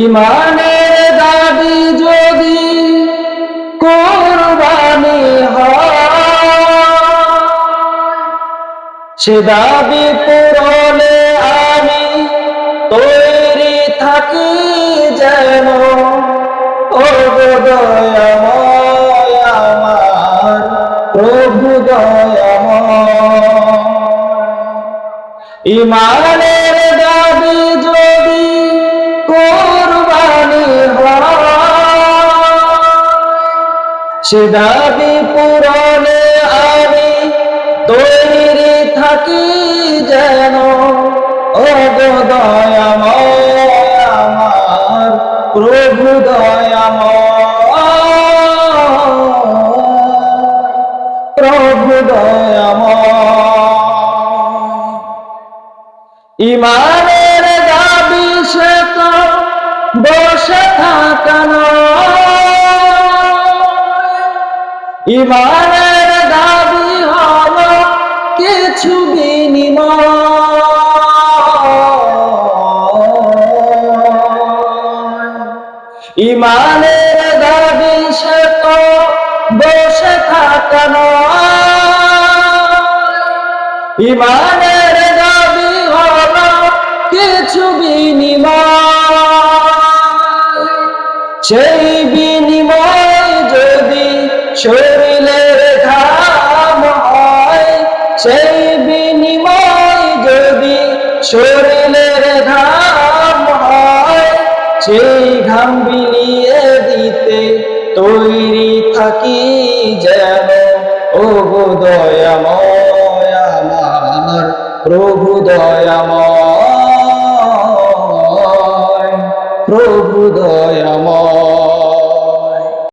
ইমানের দাবি যদি কোরবানি সে দাবি পূরণে আমি তৈরি থাকি যেন আমার, প্রভু দয়াময়। ইমানের দাবি সে দাবি পূরণে আমি তৈরি থাকি যেন। ও দয়াময় আমার প্রভু দয়াময় প্রভু দয়াময়। ইমানের দাবি সে তো বসে থাকানো ইমানের দাবি হল কিছু বিনিময়। ইমানের দাবি সে তো বসে থাকানো ইমানের দাবি হল কিছু বিনিময়। সেই সেই বিনিময় যদি শরীরের ঘাম হয়, সেই ঘাম বিলিয়ে দিতে তৈরি থাকি যেন। ও দয়াময় আমার, প্রভু দয়াময় প্রভু দয়াময়।